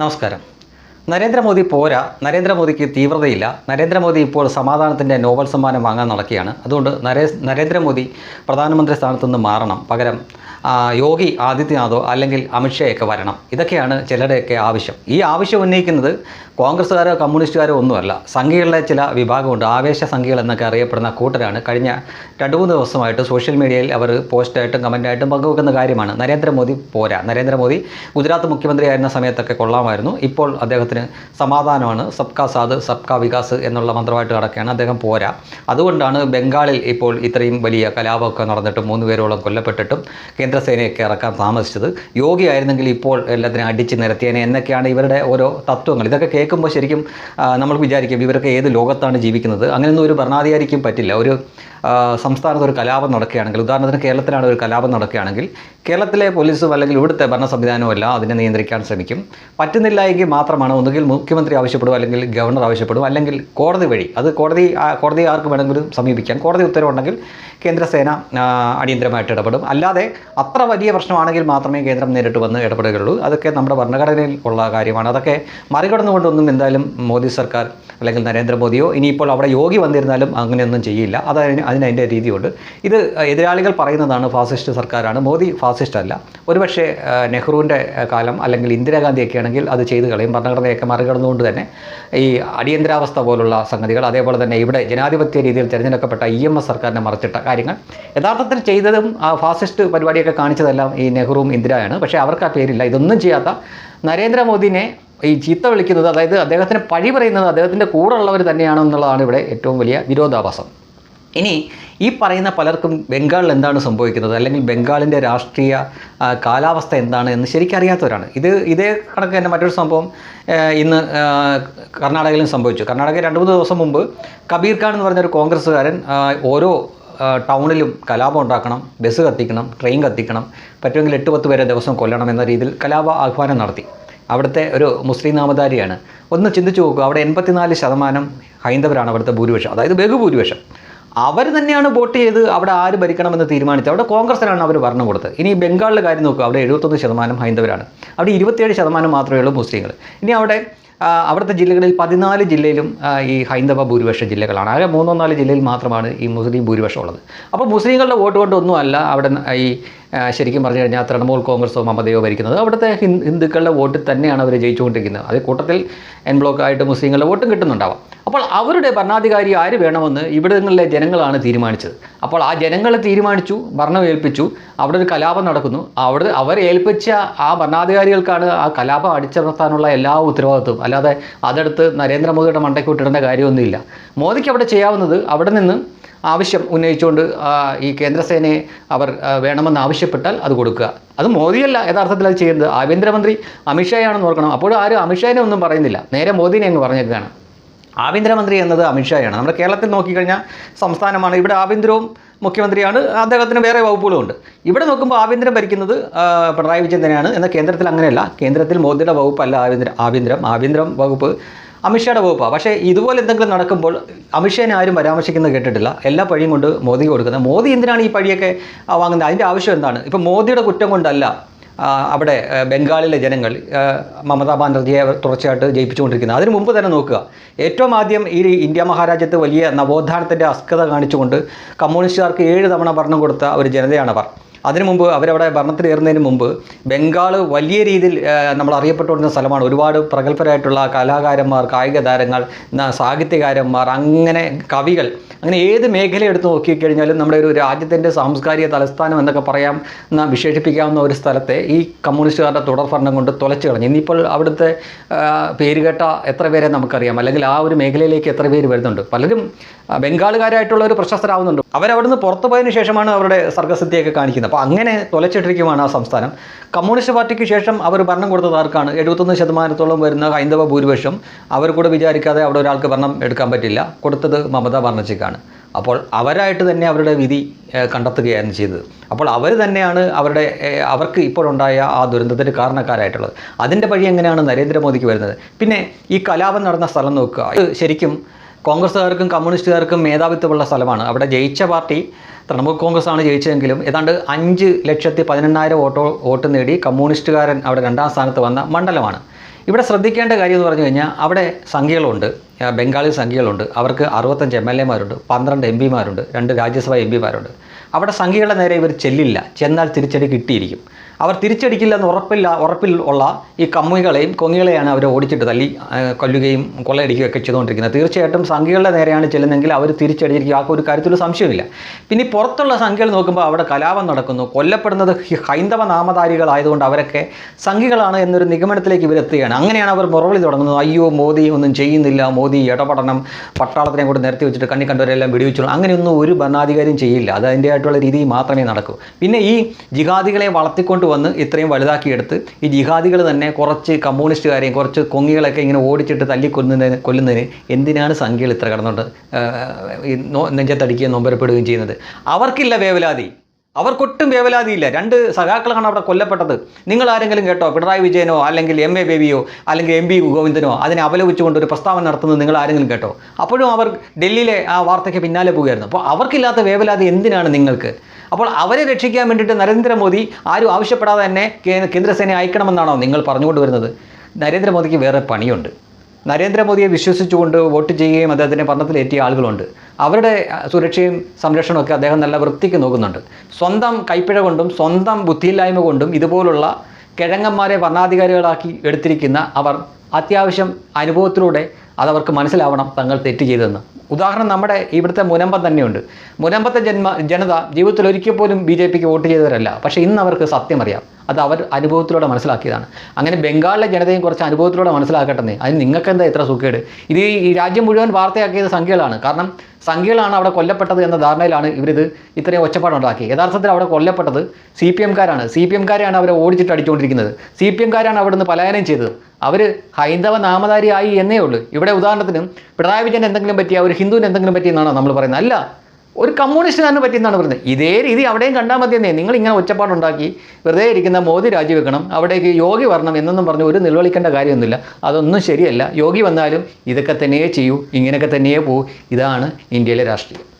നമസ്കാരം നരേന്ദ്രമോദി പോരാ നരേന്ദ്രമോദിക്ക് തീവ്രതയില്ല നരേന്ദ്രമോദി ഇപ്പോൾ സമാധാനത്തിന്റെ നോബൽ സമ്മാനം വാങ്ങാൻ നടക്കുകയാണ്. അതുകൊണ്ട് നരേ നരേന്ദ്രമോദി പ്രധാനമന്ത്രി സ്ഥാനത്തു നിന്ന് മാറണം. പകരം യോഗി ആദിത്യനാഥോ അല്ലെങ്കിൽ അമിത്ഷായൊക്കെ വരണം. ഇതൊക്കെയാണ് ചിലരുടെയൊക്കെ ആവശ്യം. ഈ ആവശ്യം ഉന്നയിക്കുന്നത് കോൺഗ്രസ്സുകാരോ കമ്മ്യൂണിസ്റ്റുകാരോ ഒന്നുമല്ല. സംഘികളിലെ ചില വിഭാഗമുണ്ട്. ആവേശ സംഘികൾ എന്നൊക്കെ അറിയപ്പെടുന്ന കൂട്ടരാണ്. കഴിഞ്ഞ രണ്ട് മൂന്ന് ദിവസമായിട്ട് സോഷ്യൽ മീഡിയയിൽ അവർ പോസ്റ്റായിട്ടും കമന്റായിട്ടും പങ്കുവെക്കുന്ന കാര്യമാണ്. നരേന്ദ്രമോദി പോരാ. നരേന്ദ്രമോദി ഗുജറാത്ത് മുഖ്യമന്ത്രിയായിരുന്ന സമയത്തൊക്കെ കൊള്ളാമായിരുന്നു. ഇപ്പോൾ അദ്ദേഹത്തിന് സമാധാനമാണ്. സബ്കാ സാദ് സബ്കാ വികാസ് എന്നുള്ള മന്ത്രമായിട്ട് നടക്കുകയാണ്. അദ്ദേഹം പോരാ. അതുകൊണ്ടാണ് ബംഗാളിൽ ഇപ്പോൾ ഇത്രയും വലിയ കലാപമൊക്കെ നടന്നിട്ടും മൂന്ന് പേരോളം കൊല്ലപ്പെട്ടിട്ടും കേന്ദ്രസേനയൊക്കെ ഇറക്കാൻ താമസിച്ചത്. യോഗി ആയിരുന്നെങ്കിൽ ഇപ്പോൾ എല്ലാത്തിനും അടിച്ച് നിരത്തിയേനെ എന്നൊക്കെയാണ് ഇവരുടെ ഓരോ തത്വങ്ങൾ. ഇതൊക്കെ കേൾക്കുമ്പോൾ ശരിക്കും നമ്മൾ വിചാരിക്കും ഇവരൊക്കെ ഏത് ലോകത്താണ് ജീവിക്കുന്നത്. അങ്ങനെയൊന്നും ഒരു ഭരണാധികാരിക്കും പറ്റില്ല. ഒരു സംസ്ഥാനത്ത് ഒരു കലാപം നടക്കുകയാണെങ്കിൽ ഉദാഹരണത്തിന് കേരളത്തിലാണ് ഒരു കലാപം നടക്കുകയാണെങ്കിൽ കേരളത്തിലെ പോലീസും അല്ലെങ്കിൽ ഇവിടുത്തെ ഭരണ സംവിധാനവും അതിനെ നിയന്ത്രിക്കാൻ ശ്രമിക്കും. പറ്റുന്നില്ല എങ്കിൽ മാത്രമാണ് ഒന്നുകിൽ മുഖ്യമന്ത്രി ആവശ്യപ്പെടും അല്ലെങ്കിൽ ഗവർണർ ആവശ്യപ്പെടും അല്ലെങ്കിൽ കോടതി വഴി. അത് കോടതി കോടതി ആർക്ക് വേണമെങ്കിലും സമീപിക്കാം. കോടതി ഉത്തരവുണ്ടെങ്കിൽ കേന്ദ്രസേന അടിയന്തരമായിട്ട് ഇടപെടും. അല്ലാതെ അത്ര വലിയ പ്രശ്നമാണെങ്കിൽ മാത്രമേ കേന്ദ്രം നേരിട്ട് വന്ന് ഇടപെടുകയുള്ളൂ. അതൊക്കെ നമ്മുടെ ഭരണഘടനയിൽ ഉള്ള കാര്യമാണ്. അതൊക്കെ മറികടന്നുകൊണ്ടൊന്നും എന്തായാലും മോദി സർക്കാർ അല്ലെങ്കിൽ നരേന്ദ്രമോദിയോ ഇനിയിപ്പോൾ അവിടെ യോഗി വന്നിരുന്നാലും അങ്ങനെയൊന്നും ചെയ്യില്ല. അത് അതിന് അതിന് അതിന്റെ രീതിയുണ്ട്. ഇത് എതിരാളികൾ പറയുന്നതാണ് ഫാസിസ്റ്റ് സർക്കാരാണ്. മോദി ഫാസിസ്റ്റ് അല്ല ഒരുപക്ഷേ നെഹ്റുവിന്റെ കാലം അല്ലെങ്കിൽ ഇന്ദിരാഗാന്ധിയൊക്കെ ആണെങ്കിൽ അത് ചെയ്തു കളയും. ഭരണഘടനയൊക്കെ മറികടന്നുകൊണ്ട് തന്നെ ഈ അടിയന്തരാവസ്ഥ പോലുള്ള സംഗതികൾ അതേപോലെ തന്നെ ഇവിടെ ജനാധിപത്യ രീതിയിൽ തിരഞ്ഞെടുക്കപ്പെട്ട ഇ എം എസ് സർക്കാരിനെ മറച്ചിട്ട കാര്യങ്ങൾ. യഥാർത്ഥത്തിൽ ചെയ്തതും ആ ഫാസിസ്റ്റ് പരിപാടിയൊക്കെ കാണിച്ചതെല്ലാം ഈ നെഹ്റുവും ഇന്ദിരയാണ്. പക്ഷേ അവർക്ക് ആ പേരില്ല. ഇതൊന്നും ചെയ്യാത്ത നരേന്ദ്രമോദിനെ ഈ ചീത്ത വിളിക്കുന്നത് അതായത് അദ്ദേഹത്തിന് പഴി പറയുന്നത് അദ്ദേഹത്തിന്റെ കൂടെ ഉള്ളവർ തന്നെയാണെന്നുള്ളതാണ് ഇവിടെ ഏറ്റവും വലിയ വിരോധാഭാസം. ഇനി ഈ പറയുന്ന പലർക്കും ബംഗാളിൽ എന്താണ് സംഭവിക്കുന്നത്? അല്ലെങ്കിൽ ബംഗാളിന്റെ രാഷ്ട്രീയ കാലാവസ്ഥ എന്താണ് എന്ന് ശരിക്കും അറിയാത്തവരാണ്. ഇത് ഇതേ കണക്ക് തന്നെ മറ്റൊരു സംഭവം ഇന്ന് കർണാടകയിലും സംഭവിച്ചു. കർണാടകയിൽ രണ്ട് മൂന്ന് ദിവസം മുമ്പ് കബീർ ഖാൻ എന്ന് പറഞ്ഞൊരു കോൺഗ്രസ്സുകാരൻ ഓരോ ടൗണിലും കലാപം ഉണ്ടാക്കണം ബസ് കത്തിക്കണം ട്രെയിൻ കത്തിക്കണം പറ്റുമെങ്കിൽ എട്ട് പത്ത് പേരെ ദിവസം കൊല്ലണം എന്ന രീതിയിൽ കലാപ ആഹ്വാനം നടത്തി. അവിടുത്തെ ഒരു മുസ്ലിം നാമധാരിയാണ്. ഒന്ന് ചിന്തിച്ചു നോക്കുക അവിടെ എൺപത്തിനാല് ശതമാനം ഹൈന്ദവരാണ് അവിടുത്തെ ഭൂരിപക്ഷം. അതായത് ബഹുഭൂരിപക്ഷം. അവർ തന്നെയാണ് വോട്ട് ചെയ്ത് അവിടെ ആര് ഭരിക്കണമെന്ന് തീരുമാനിച്ചത്. അവിടെ കോൺഗ്രസിനാണ് അവർ ഭരണം കൊടുത്തത്. ഇനി ബംഗാളിലെ കാര്യം നോക്കുക. അവിടെ എഴുപത്തൊന്ന് ശതമാനം ഹൈന്ദവരാണ്. അവിടെ ഇരുപത്തിയേഴ് ശതമാനം മാത്രമേ ഉള്ളൂ മുസ്ലിങ്ങൾ. ഇനി അവിടെ അവിടുത്തെ ജില്ലകളിൽ പതിനാല് ജില്ലയിലും ഈ ഹൈന്ദവ ഭൂരിപക്ഷ ജില്ലകളാണ്. ആകെ മൂന്നോ നാല് ജില്ലയിൽ മാത്രമാണ് ഈ മുസ്ലിം ഭൂരിപക്ഷം ഉള്ളത്. അപ്പോൾ മുസ്ലിങ്ങളുടെ വോട്ട് കൊണ്ടൊന്നുമല്ല അവിടെ ഈ ശരിക്കും പറഞ്ഞു കഴിഞ്ഞാൽ തൃണമൂൽ കോൺഗ്രസോ മമതയോ ഭരിക്കുന്നത്. അവിടുത്തെ ഹിന്ദു ഹിന്ദുക്കളുടെ വോട്ട് തന്നെയാണ് അവർ ജയിച്ചുകൊണ്ടിരിക്കുന്നത്. അതേ കൂട്ടത്തിൽ എൻ ബ്ലോക്കായിട്ട് മുസ്ലിങ്ങളുടെ വോട്ടും കിട്ടുന്നുണ്ടാവാം. അപ്പോൾ അവരുടെ ഭരണാധികാരി ആര് വേണമെന്ന് ഇവിടങ്ങളിലെ ജനങ്ങളാണ് തീരുമാനിച്ചത്. അപ്പോൾ ആ ജനങ്ങളെ തീരുമാനിച്ചു ഭരണം ഏൽപ്പിച്ചു അവിടെ ഒരു കലാപം നടക്കുന്നു. അവിടെ അവർ ഏൽപ്പിച്ച ആ ഭരണാധികാരികൾക്കാണ് ആ കലാപം അടിച്ചമർത്താനുള്ള എല്ലാ ഉത്തരവാദിത്വവും അല്ലാതെ അതെടുത്ത് നരേന്ദ്രമോദിയുടെ മണ്ടയ്ക്ക് വിട്ടിടേണ്ട കാര്യമൊന്നുമില്ല. മോദിക്ക് അവിടെ ചെയ്യാവുന്നത് അവിടെ നിന്ന് ആവശ്യം ഉന്നയിച്ചുകൊണ്ട് ഈ കേന്ദ്രസേനയെ അവർ വേണമെന്ന് ആവശ്യപ്പെട്ടാൽ അത് കൊടുക്കുക. അത് മോദിയല്ല യഥാർത്ഥത്തിൽ അത് ചെയ്യുന്നത്. ആഭ്യന്തരമന്ത്രി അമിത്ഷായാണെന്ന് ഓർക്കണം. അപ്പോഴും ആരും അമിത്ഷാനെ ഒന്നും പറയുന്നില്ല. നേരെ മോദിനെ അങ്ങ് പറഞ്ഞേക്കാണ് ആഭ്യന്തരമന്ത്രി എന്നത് അമിത്ഷായാണ് നമ്മുടെ കേരളത്തിൽ നോക്കിക്കഴിഞ്ഞാൽ സംസ്ഥാനമാണ്. ഇവിടെ ആഭ്യന്തരവും മുഖ്യമന്ത്രിയാണ്. അദ്ദേഹത്തിന് വേറെ വകുപ്പുകളും ഉണ്ട്. ഇവിടെ നോക്കുമ്പോൾ ആഭ്യന്തരം ഭരിക്കുന്നത് പിണറായി വിജയൻ തന്നെയാണ്. എന്നാൽ കേന്ദ്രത്തിൽ അങ്ങനെയല്ല. കേന്ദ്രത്തിൽ മോദിയുടെ വകുപ്പല്ല ആഭ്യന്തര ആഭ്യന്തരം. ആഭ്യന്തരം വകുപ്പ് അമിത്ഷായുടെ വകുപ്പാണ് പക്ഷേ ഇതുപോലെ എന്തെങ്കിലും നടക്കുമ്പോൾ അമിത്ഷാനെ ആരും പരാമർശിക്കുന്നത് കേട്ടിട്ടില്ല. എല്ലാ പഴിയും കൊണ്ട് മോദിക്ക് കൊടുക്കുന്നത്. മോദി എന്തിനാണ് ഈ പഴിയൊക്കെ വാങ്ങുന്നത്? അതിന്റെ ആവശ്യം എന്താണ്? ഇപ്പോൾ മോദിയുടെ കുറ്റം കൊണ്ടല്ല അവിടെ ബംഗാളിലെ ജനങ്ങൾ മമതാ ബാനർജിയെ തുടർച്ചയായിട്ട് ജയിപ്പിച്ചുകൊണ്ടിരിക്കുന്നത്. അതിനു മുമ്പ് തന്നെ നോക്കുക. ഏറ്റവും ആദ്യം ഈ ഇന്ത്യ മഹാരാജ്യത്ത് വലിയ നവോത്ഥാനത്തിന്റെ അസ്കത കാണിച്ചുകൊണ്ട് കമ്മ്യൂണിസ്റ്റുകാർക്ക് ഏഴ് തവണ ഭരണം കൊടുത്ത ഒരു ജനതയാണ് അവർ. അതിനു മുമ്പ് അവരവിടെ ഭരണത്തിലേറുന്നതിന് മുമ്പ് ബംഗാൾ വലിയ രീതിയിൽ നമ്മൾ അറിയപ്പെട്ടുകൊണ്ടിരുന്ന സ്ഥലമാണ്. ഒരുപാട് പ്രഗത്ഭരായിട്ടുള്ള കലാകാരന്മാർ കായിക താരങ്ങൾ സാഹിത്യകാരന്മാർ അങ്ങനെ കവികൾ അങ്ങനെ ഏത് മേഖല എടുത്ത് നോക്കിക്കഴിഞ്ഞാലും നമ്മുടെ ഒരു രാജ്യത്തിന്റെ സാംസ്കാരിക തലസ്ഥാനം എന്നൊക്കെ പറയാം എന്നാൽ വിശേഷിപ്പിക്കാവുന്ന ഒരു സ്ഥലത്തെ ഈ കമ്മ്യൂണിസ്റ്റുകാരുടെ തുടർഭരണം കൊണ്ട് തുലച്ചു കളഞ്ഞു. ഇനിയിപ്പോൾ അവിടുത്തെ പേരുകേട്ട എത്ര പേരെ നമുക്കറിയാം. അല്ലെങ്കിൽ ആ ഒരു മേഖലയിലേക്ക് എത്ര പേര് വരുന്നുണ്ട്. പലരും ആ, ബംഗാളുകാരായിട്ടുള്ള ഒരു പ്രശസ്തരാവുന്നുണ്ട്. അവരവിടുന്ന് പുറത്തു പോയതിനു ശേഷമാണ് അവരുടെ സർഗസിദ്ധിയൊക്കെ കാണിക്കുന്നത്. അപ്പോൾ അങ്ങനെ തുലച്ചിട്ടിരിക്കുമാണ് ആ സംസ്ഥാനം. കമ്മ്യൂണിസ്റ്റ് പാർട്ടിക്ക് ശേഷം അവർ ഭരണം കൊടുത്തത് ആർക്കാണ്? എഴുപത്തൊന്ന് ശതമാനത്തോളം വരുന്ന ഹൈന്ദവ ഭൂരിപക്ഷം അവർ കൂടെ വിചാരിക്കാതെ അവിടെ ഒരാൾക്ക് ഭരണം എടുക്കാൻ പറ്റില്ല. കൊടുത്തത് മമതാ ബാനർജിക്കാണ്. അപ്പോൾ അവരായിട്ട് തന്നെ അവരുടെ വിധി കണ്ടെത്തുകയായിരുന്നു ചെയ്തത്. അപ്പോൾ അവർ തന്നെയാണ് അവരുടെ അവർക്ക് ഇപ്പോഴുണ്ടായ ആ ദുരന്തത്തിന് കാരണക്കാരായിട്ടുള്ളത്. അതിന്റെ വഴി എങ്ങനെയാണ് നരേന്ദ്രമോദിക്ക് വരുന്നത്? പിന്നെ ഈ കലാപം നടന്ന സ്ഥലം നോക്കുക. ശരിക്കും കോൺഗ്രസ്സുകാർക്കും കമ്മ്യൂണിസ്റ്റുകാർക്കും മേധാവിത്വമുള്ള സ്ഥലമാണ്. അവിടെ ജയിച്ച പാർട്ടി തൃണമൂൽ കോൺഗ്രസ് ആണ് ജയിച്ചതെങ്കിലും ഏതാണ്ട് അഞ്ച് ലക്ഷത്തി പതിനെണ്ണായിരം വോട്ടോ വോട്ട് നേടി കമ്മ്യൂണിസ്റ്റുകാരൻ അവിടെ രണ്ടാം സ്ഥാനത്ത് വന്ന മണ്ഡലമാണ്. ഇവിടെ ശ്രദ്ധിക്കേണ്ട കാര്യം എന്ന് പറഞ്ഞു കഴിഞ്ഞാൽ അവിടെ സംഖ്യകളുണ്ട് ബംഗാളി സംഖ്യകളുണ്ട് അവർക്ക് അറുപത്തഞ്ച് എം എൽ എമാരുണ്ട് പന്ത്രണ്ട് എം പിമാരുണ്ട് രണ്ട് രാജ്യസഭാ എം പിമാരുണ്ട്. അവിടെ സംഖ്യകളുടെ നേരെ ഇവർ ചെല്ലില്ല. ചെന്നാൽ തിരിച്ചടി കിട്ടിയിരിക്കും. അവർ തിരിച്ചടിക്കില്ലെന്ന് ഉറപ്പില്ല ഉറപ്പിൽ ഉള്ള ഈ കമ്മികളെയും കൊങ്ങികളെയാണ് അവർ ഓടിച്ചിട്ട് തല്ലി കൊല്ലുകയും കൊള്ളയടിക്കുകയും ഒക്കെ ചെയ്തുകൊണ്ടിരിക്കുന്നത്. തീർച്ചയായിട്ടും സംഖ്യകളുടെ നേരെയാണ് ചെല്ലുന്നതെങ്കിൽ അവർ തിരിച്ചടിച്ചിരിക്കും. ആ ഒരു കാര്യത്തിൽ സംശയമില്ല പിന്നെ പുറത്തുള്ള സംഖ്യകൾ നോക്കുമ്പോൾ അവിടെ കലാപം നടക്കുന്നു. കൊല്ലപ്പെടുന്നത് ഹൈന്ദവ നാമധാരികളായതുകൊണ്ട് അവരൊക്കെ സംഖ്യകളാണ് എന്നൊരു നിഗമനത്തിലേക്ക് ഇവരെത്തുകയാണ് അങ്ങനെയാണ് അവർ മുറവിളി തുടങ്ങുന്നത്. അയ്യോ മോദി ഒന്നും ചെയ്യുന്നില്ല. മോദി ഇടപെടണം. പട്ടാളത്തിനെ കൂടെ നിരത്തി വെച്ചിട്ട് കണ്ണി കണ്ടവരെല്ലാം വെടിവെച്ചോളും. അങ്ങനെയൊന്നും ഒരു ഭരണാധികാരിയും ചെയ്യില്ല. അത് അതിന്റെതായിട്ടുള്ള രീതിയിൽ മാത്രമേ നടക്കൂ. പിന്നെ ഈ ജിഹാദികളെ വളർത്തിക്കൊണ്ട് വന്ന് ഇത്രയും വലുതാക്കിയെടുത്ത് ഈ ജിഹാദികൾ തന്നെ കുറച്ച് കമ്മ്യൂണിസ്റ്റുകാരെയും കുറച്ച് കൊങ്ങികളൊക്കെ ഇങ്ങനെ ഓടിച്ചിട്ട് തല്ലി കൊല്ലുന്നതിന് എന്തിനാണ് സംഖ്യകൾ ഇത്ര കടന്നുകൊണ്ട് നെഞ്ചത്തടിക്കുകയും നൊമ്പരപ്പെടുകയും ചെയ്യുന്നത്? അവർക്കില്ല വേവലാതി. അവർക്കൊട്ടും വേവലാതിയില്ല. രണ്ട് സഖാക്കളാണ് അവിടെ കൊല്ലപ്പെട്ടത്. നിങ്ങൾ ആരെങ്കിലും കേട്ടോ പിണറായി വിജയനോ അല്ലെങ്കിൽ എം എ ബേബിയോ അല്ലെങ്കിൽ എം ബി ഗോവിന്ദനോ അതിനെ അപലപിച്ചുകൊണ്ട് ഒരു പ്രസ്താവന നടത്തുന്നത് നിങ്ങൾ ആരെങ്കിലും കേട്ടോ? അപ്പോഴും അവർ ഡൽഹിയിലെ ആ വാർത്തയ്ക്ക് പിന്നാലെ പോവുകയായിരുന്നു. അപ്പോൾ അവർക്കില്ലാത്ത വേവലാതി എന്തിനാണ് നിങ്ങൾക്ക്? അപ്പോൾ അവരെ രക്ഷിക്കാൻ വേണ്ടിയിട്ട് നരേന്ദ്രമോദി ആരും ആവശ്യപ്പെടാതെ തന്നെ കേന്ദ്രസേനയെ കേന്ദ്രസേന അയക്കണമെന്നാണോ നിങ്ങൾ പറഞ്ഞുകൊണ്ട് വരുന്നത് നരേന്ദ്രമോദിക്ക് വേറെ പണിയുണ്ട്. നരേന്ദ്രമോദിയെ വിശ്വസിച്ചുകൊണ്ട് വോട്ട് ചെയ്യുകയും അദ്ദേഹത്തിന്റെ ഭരണത്തിലേറ്റിയ ആളുകളുണ്ട്. അവരുടെ സുരക്ഷയും സംരക്ഷണവും ഒക്കെ അദ്ദേഹം നല്ല വൃത്തിക്ക് നോക്കുന്നുണ്ട്. സ്വന്തം കൈപ്പിഴ കൊണ്ടും സ്വന്തം ബുദ്ധിയില്ലായ്മ കൊണ്ടും ഇതുപോലുള്ള കിഴങ്ങന്മാരെ ഭരണാധികാരികളാക്കി എടുത്തിരിക്കുന്ന അവർ അത്യാവശ്യം അനുഭവത്തിലൂടെ അതവർക്ക് മനസ്സിലാവണം തങ്ങൾ തെറ്റ് ചെയ്തതെന്ന്. ഉദാഹരണം നമ്മുടെ ഇവിടുത്തെ മുനമ്പം തന്നെയുണ്ട്. മുനമ്പത്തെ ജന്മ ജനത ജീവിതത്തിൽ ഒരിക്കൽ പോലും ബി ജെ പിക്ക് വോട്ട് ചെയ്തവരല്ല. പക്ഷേ ഇന്ന് അവർക്ക് സത്യം അറിയാം. അത് അവർ അനുഭവത്തിലൂടെ മനസ്സിലാക്കിയതാണ്. അങ്ങനെ ബംഗാളിലെ ജനതയും കുറച്ച് അനുഭവത്തിലൂടെ മനസ്സിലാക്കട്ടെ അതിന് നിങ്ങൾക്ക് എന്താ ഇത്ര സുഖേട്? ഇത് ഈ രാജ്യം മുഴുവൻ വാർത്തയാക്കിയത് സംഖ്യകളാണ്. കാരണം സംഖ്യകളാണ് അവിടെ കൊല്ലപ്പെട്ടത് എന്ന ധാരണയിലാണ് ഇവരിത് ഇത്രയും ഒച്ചപ്പാടുണ്ടാക്കി യഥാർത്ഥത്തിൽ അവിടെ കൊല്ലപ്പെട്ടത് സി പി എംകാരാണ് സി പി എംകാരെയാണ് അവരെ ഓടിച്ചിട്ട് അടിച്ചുകൊണ്ടിരിക്കുന്നത്. സി പി എംകാരാണ് അവിടെ നിന്ന് പലായനം ചെയ്തത്. അവർ ഹൈന്ദവ നാമധാരിയായി എന്നേ ഉള്ളൂ. ഇവിടെ ഉദാഹരണത്തിന് പിണറായി വിജയൻ എന്തെങ്കിലും പറ്റിയ ഒരു ഹിന്ദുവിന് എന്തെങ്കിലും പറ്റിയെന്നാണോ നമ്മൾ പറയുന്നത്? അല്ല. ഒരു കമ്മ്യൂണിസ്റ്റുകാരന് പറ്റിയെന്നാണ് പറയുന്നത് ഇതേ രീതി അവിടെയും കണ്ടാൽ മതിയെന്നേ. നിങ്ങൾ ഇങ്ങനെ ഒച്ചപ്പാടുണ്ടാക്കി വെറുതെ ഇരിക്കുന്ന മോദി രാജിവെക്കണം അവിടേക്ക് യോഗി വരണം എന്നൊന്നും പറഞ്ഞ് ഒരു നിലവിളിക്കേണ്ട കാര്യമൊന്നുമില്ല. അതൊന്നും ശരിയല്ല. യോഗി വന്നാലും ഇതൊക്കെ തന്നെയേ ചെയ്യൂ ഇങ്ങനെയൊക്കെ തന്നെയേ പോകൂ ഇതാണ് ഇന്ത്യയിലെ രാഷ്ട്രീയം.